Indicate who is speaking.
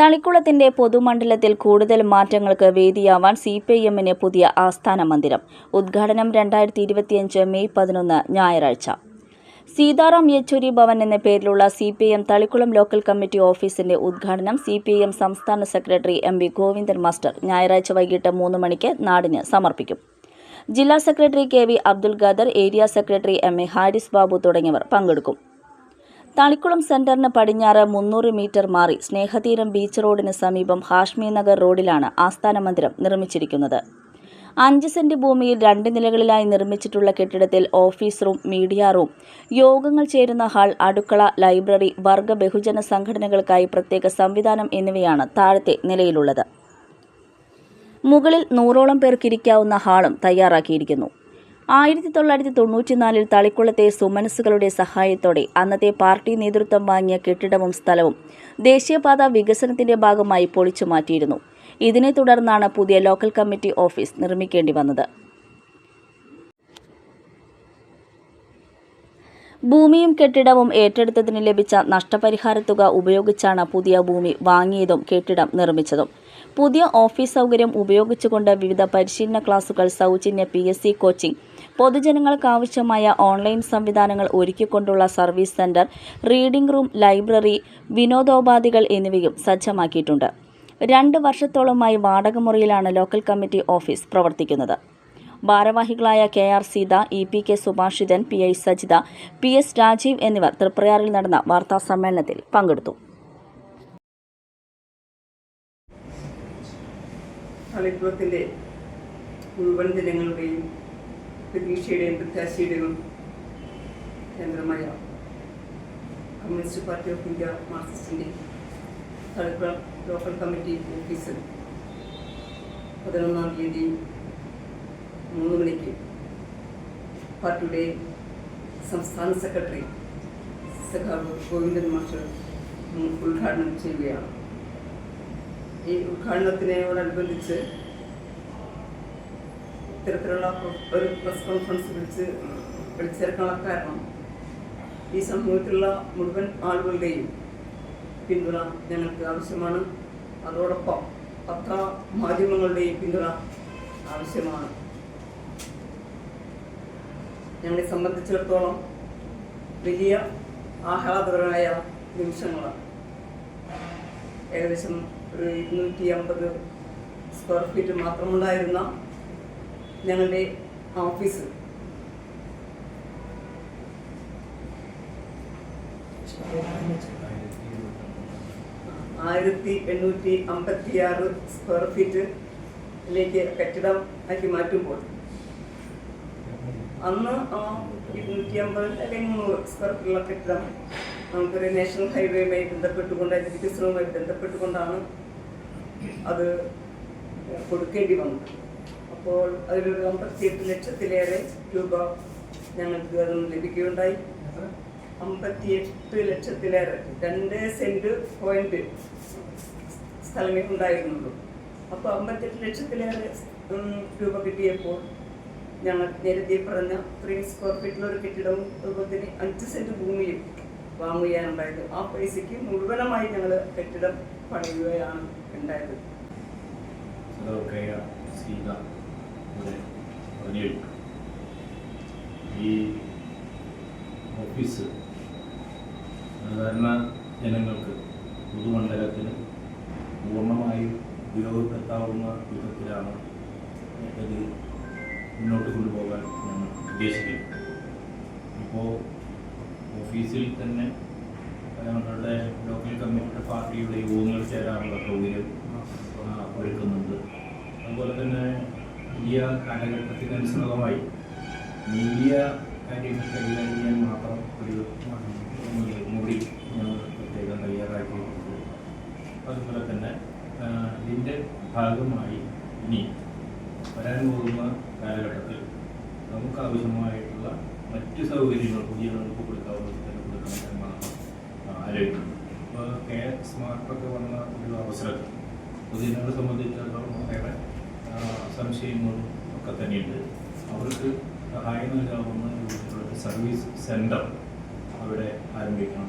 Speaker 1: തളിക്കുളത്തിന്റെ പൊതുമണ്ഡലത്തിൽ കൂടുതൽ മാറ്റങ്ങൾക്ക് വേദിയാവാൻ C P I എമ്മിന് പുതിയ ആസ്ഥാന മന്ദിരം. ഉദ്ഘാടനം രണ്ടായിരത്തി ഇരുപത്തിയഞ്ച് മെയ് പതിനൊന്ന് ഞായറാഴ്ച. സീതാറാം യെച്ചൂരി ഭവൻ എന്ന പേരിലുള്ള C P M Thalikkulam local committee ഓഫീസിന്റെ ഉദ്ഘാടനം സി പി എം സംസ്ഥാന secretary M V Govindan master ഞായറാഴ്ച വൈകിട്ട് മൂന്ന് മണിക്ക് നാടിന് സമർപ്പിക്കും. ജില്ലാ secretary K V Abdul Khader area secretary M A Haris Babu തുടങ്ങിയവർ പങ്കെടുക്കും. തളിക്കുളം സെന്ററിന് പടിഞ്ഞാറ് മുന്നൂറ് മീറ്റർ മാറി സ്നേഹതീരം ബീച്ച് റോഡിന് സമീപം ഹാഷ്മി നഗർ റോഡിലാണ് ആസ്ഥാന മന്ദിരം നിർമ്മിച്ചിരിക്കുന്നത്. അഞ്ച് സെന്റ് ഭൂമിയിൽ രണ്ട് നിലകളിലായി നിർമ്മിച്ചിട്ടുള്ള കെട്ടിടത്തിൽ ഓഫീസ് റൂം മീഡിയ റൂം യോഗങ്ങൾ ചേരുന്ന ഹാൾ അടുക്കള ലൈബ്രറി വർഗ ബഹുജന സംഘടനകൾക്കായി പ്രത്യേക സംവിധാനം എന്നിവയാണ് താഴത്തെ നിലയിലുള്ളത്. മുകളിൽ നൂറോളം പേർക്കിരിക്കാവുന്ന ഹാളും തയ്യാറാക്കിയിരിക്കുന്നു. ആയിരത്തി തൊള്ളായിരത്തി തൊണ്ണൂറ്റിനാലിൽ തളിക്കുളത്തെ സുമനസ്സുകളുടെ സഹായത്തോടെ അന്നത്തെ പാർട്ടി നേതൃത്വം വാങ്ങിയ കെട്ടിടവും സ്ഥലവും ദേശീയപാത വികസനത്തിന്റെ ഭാഗമായി പൊളിച്ചു മാറ്റിയിരുന്നു. ഇതിനെ തുടർന്നാണ് പുതിയ ലോക്കൽ കമ്മിറ്റി ഓഫീസ് നിർമ്മിക്കേണ്ടി വന്നത്. ഭൂമിയും കെട്ടിടവും ഏറ്റെടുത്തതിന് ലഭിച്ച നഷ്ടപരിഹാര തുക ഉപയോഗിച്ചാണ് പുതിയ ഭൂമി വാങ്ങിയതും കെട്ടിടം നിർമ്മിച്ചതും. പുതിയ ഓഫീസ് സൗകര്യം ഉപയോഗിച്ചുകൊണ്ട് വിവിധ പരിശീലന ക്ലാസുകൾ സൗജന്യ പി എസ് സി കോച്ചിംഗ് പൊതുജനങ്ങൾക്കാവശ്യമായ ഓൺലൈൻ സംവിധാനങ്ങൾ ഒരുക്കിക്കൊണ്ടുള്ള service centre reading room library വിനോദോപാധികൾ എന്നിവയും സജ്ജമാക്കിയിട്ടുണ്ട്. രണ്ട് വർഷത്തോളമായി വാടകമുറിയിലാണ് ലോക്കൽ കമ്മിറ്റി ഓഫീസ് പ്രവർത്തിക്കുന്നത്. ഭാരവാഹികളായ K R Seetha E P K Subhashithan P I Sajitha P S Rajeev എന്നിവർ തൃപ്രയാറിൽ നടന്ന വാർത്താ സമ്മേളനത്തിൽ പങ്കെടുത്തു.
Speaker 2: കളിക്കുളത്തിന്റെ മുഴുവൻ ജനങ്ങളുടെയും പ്രതീക്ഷയുടെയും പ്രത്യാശയുടെയും കേന്ദ്രമായ കമ്മ്യൂണിസ്റ്റ് പാർട്ടി ഓഫ് ഇന്ത്യ മാർക്സിസ്റ്റിന്റെ തളിപ്പുഴ ലോക്കൽ കമ്മിറ്റി ഓഫീസിൽ പതിനൊന്നാം തീയതി മൂന്ന് മണിക്ക് പാർട്ടിയുടെ സംസ്ഥാന സെക്രട്ടറി സഖാവ് ഗോവിന്ദൻ മാസ്റ്റർ ഉദ്ഘാടനം ചെയ്യുകയാണ്. ഈ ഉദ്ഘാടനത്തിനോടനുബന്ധിച്ച് ഇത്തരത്തിലുള്ള ഒരു പ്രസ് കോൺഫറൻസ് വിളിച്ച് വിളിച്ചേർക്കാനുള്ള കാരണം ഈ സമൂഹത്തിലുള്ള മുഴുവൻ ആളുകളുടെയും പിന്തുണ ഞങ്ങൾക്ക് ആവശ്യമാണ്. അതോടൊപ്പം പത്ര മാധ്യമങ്ങളുടെയും പിന്തുണ ആവശ്യമാണ്. ഞങ്ങളെ സംബന്ധിച്ചിടത്തോളം വലിയ ആഹ്ലാദകരമായ നിമിഷങ്ങളാണ്. ഏകദേശം ഒരു ഇരുന്നൂറ്റി അമ്പത് സ്ക്വയർ ഫീറ്റ് മാത്രമുണ്ടായിരുന്ന ഞങ്ങളുടെ ഓഫീസ് ആയിരത്തി എണ്ണൂറ്റി അമ്പത്തി ആറ് സ്ക്വയർ ഫീറ്റിലേക്ക് കെട്ടിടം ആക്കി മാറ്റുമ്പോൾ അന്ന് ആ ഇരുന്നൂറ്റി അമ്പത് അല്ലെങ്കിൽ മുന്നൂറ് സ്ക്വയർ ഫീറ്റുള്ള കെട്ടിടം നമുക്കൊരു നാഷണൽ ഹൈവേയുമായി ബന്ധപ്പെട്ടുകൊണ്ട് അതിന്റെ വികസനവുമായി ബന്ധപ്പെട്ടുകൊണ്ടാണ് അത് കൊടുക്കേണ്ടി വന്നത്. അപ്പോൾ അതിലൊരു അമ്പത്തിയെട്ട് ലക്ഷത്തിലേറെ രൂപ ഞങ്ങൾക്ക് അത് ലഭിക്കുകയുണ്ടായി. അമ്പത്തിയെട്ട് ലക്ഷത്തിലേറെ രണ്ട് സെന്റ് പോയിന്റ് സ്ഥലമേ ഉണ്ടായിരുന്നുള്ളൂ. അപ്പോൾ അമ്പത്തെട്ട് ലക്ഷത്തിലേറെ രൂപ കിട്ടിയപ്പോൾ ഞങ്ങൾ നേരത്തെ പറഞ്ഞ ത്രീ സ്ക്വയർ ഫീറ്റിൽ ഒരു കെട്ടിടവും അതുപോലെ തന്നെ അഞ്ച് സെന്റ് ഭൂമിയും വാങ്ങുകയാണുണ്ടായത് ആ പൈസയ്ക്ക് മുഴുവനമായി ഞങ്ങൾ കെട്ടിടം പണിയുകയാണ് ഉണ്ടായത്.
Speaker 3: പറഞ്ഞിട്ടുണ്ട് ഈ ഓഫീസ് സാധാരണ ജനങ്ങൾക്ക് പൊതുമണ്ഡലത്തിന് പൂർണമായും ഉപയോഗപ്പെടുത്താവുന്ന വിധത്തിലാണ് ഇത് മുന്നോട്ട് കൊണ്ടുപോകാൻ ഞങ്ങൾ ഉദ്ദേശിക്കുന്നത്. ഇപ്പോൾ ഓഫീസിൽ തന്നെ ഞങ്ങളുടെ ലോക്കൽ കമ്മ്യൂണിറ്റി പാർട്ടിയുടെ യോഗങ്ങൾ ചേരാനുള്ള സൗകര്യം ഒരുക്കുന്നുണ്ട്. അതുപോലെ തന്നെ പുതിയ കാലഘട്ടത്തിനനുസൃതമായി മീഡിയ കാര്യങ്ങൾ കൈകാര്യം ചെയ്യാൻ മാത്രം ഒരു മുറി പ്രത്യേകം തയ്യാറാക്കിയിട്ടുണ്ട്. അതുപോലെ തന്നെ ഇതിന്റെ ഭാഗമായി ഇനി വരാൻ പോകുന്ന കാലഘട്ടത്തിൽ നമുക്ക് ആവശ്യമായിട്ടുള്ള മറ്റ് സൗകര്യങ്ങൾ പുതിയ നമുക്ക് കൊടുക്കാവുന്ന കൊടുക്കണം എന്നാണ് ആലോചിക്കുന്നത് ഇപ്പോൾ കെ സ്മാർട്ടൊക്കെ വന്ന ഒരു അവസരത്തിൽ പൊതുജനങ്ങളെ സംബന്ധിച്ചിടത്തോളം ആ, സംശയങ്ങളും ഒക്കെ തന്നെയുണ്ട്. അവർക്ക് സഹായം നൽകാവുന്ന സർവീസ് സെന്റർ അവിടെ ആരംഭിക്കണം